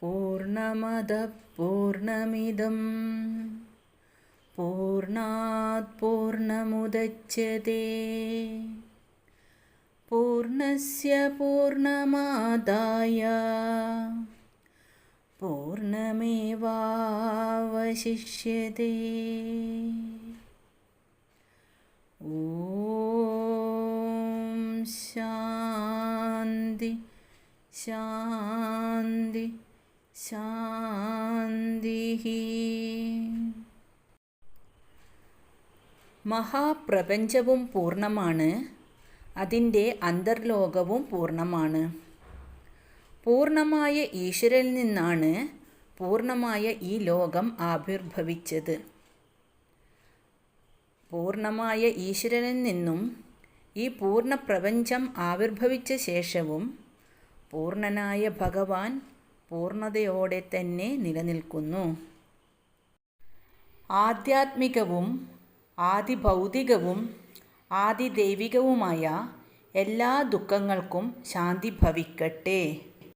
पूर्णमदः पूर्णमिदं पूर्णात् पूर्णमुदच्यते पूर्णस्य पूर्णमादाय पूर्णमेवावशिष्यते ॐ शान्ति ശാന്തി ശാന്തി. മഹാപ്രപഞ്ചവും പൂർണമാണ്. അതിന്റെ അന്തർലോകവും പൂർണമാണ്. പൂർണമായ ഈശ്വരനിൽ നിന്നാണ് പൂർണമായ ഈ ലോകം ആവിർഭവിച്ചത്. പൂർണമായ ഈശ്വരനിൽ നിന്നും ഈ പൂർണ പ്രപഞ്ചം ആവിർഭവിച്ച ശേഷവും പൂർണനായ ഭഗവാൻ പൂർണതയോടെ തന്നെ നിലനിൽക്കുന്നു. ആധ്യാത്മികവും ആദിഭൗതികവും ആദിദൈവികവുമായ എല്ലാ ദുഃഖങ്ങൾക്കും ശാന്തി ഭവിക്കട്ടെ.